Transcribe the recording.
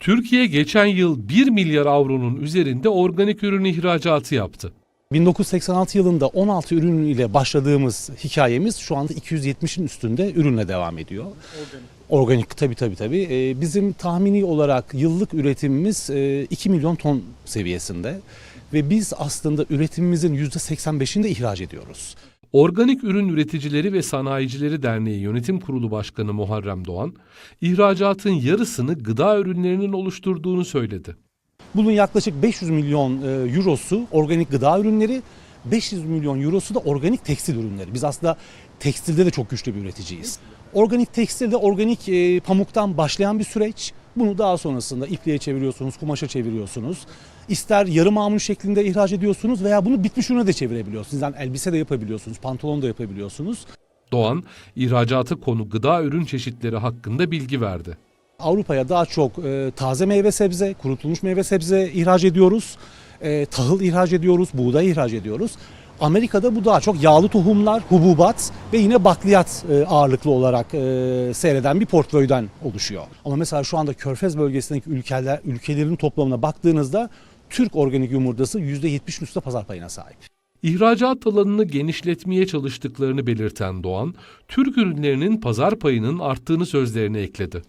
Türkiye geçen yıl 1 milyar avronun üzerinde organik ürün ihracatı yaptı. 1986 yılında 16 ürün ile başladığımız hikayemiz şu anda 270'in üstünde ürünle devam ediyor. Organik tabii tabii tabii. Ee, bizim tahmini olarak yıllık üretimimiz e, 2 milyon ton seviyesinde ve biz aslında üretimimizin %85'ini de ihraç ediyoruz. Organik Ürün Üreticileri ve Sanayicileri Derneği Yönetim Kurulu Başkanı Muharrem Doğan, ihracatın yarısını gıda ürünlerinin oluşturduğunu söyledi. Bunun yaklaşık 500 milyon e, eurosu organik gıda ürünleri, 500 milyon eurosu da organik tekstil ürünleri. Biz aslında tekstilde de çok güçlü bir üreticiyiz. Organik tekstilde organik e, pamuktan başlayan bir süreç. Bunu daha sonrasında ipliğe çeviriyorsunuz, kumaşa çeviriyorsunuz. İster yarı mamul şeklinde ihraç ediyorsunuz veya bunu bitmiş ürüne de çevirebiliyorsunuz. Yani elbise de yapabiliyorsunuz, pantolon da yapabiliyorsunuz. Doğan, ihracatı konu gıda ürün çeşitleri hakkında bilgi verdi. Avrupa'ya daha çok e, taze meyve sebze, kurutulmuş meyve sebze ihraç ediyoruz. E, tahıl ihraç ediyoruz, buğday ihraç ediyoruz. Amerika'da bu daha çok yağlı tohumlar, hububat ve yine bakliyat e, ağırlıklı olarak e, seyreden bir portföyden oluşuyor. Ama mesela şu anda Körfez bölgesindeki ülkeler ülkelerin toplamına baktığınızda Türk organik yumurtası %70'in üstünde pazar payına sahip. İhracat alanını genişletmeye çalıştıklarını belirten Doğan, Türk ürünlerinin pazar payının arttığını sözlerine ekledi.